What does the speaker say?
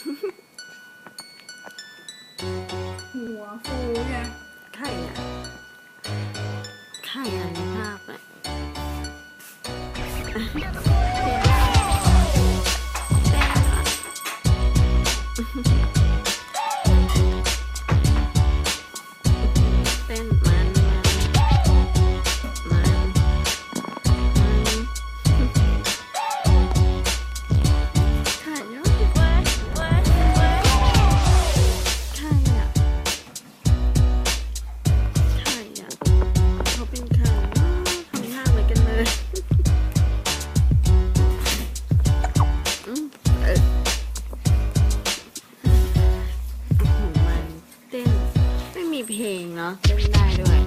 หัวฟูไงใครอะใครอะในภาพอะเเพลงเนาะเล่นได้ด้วย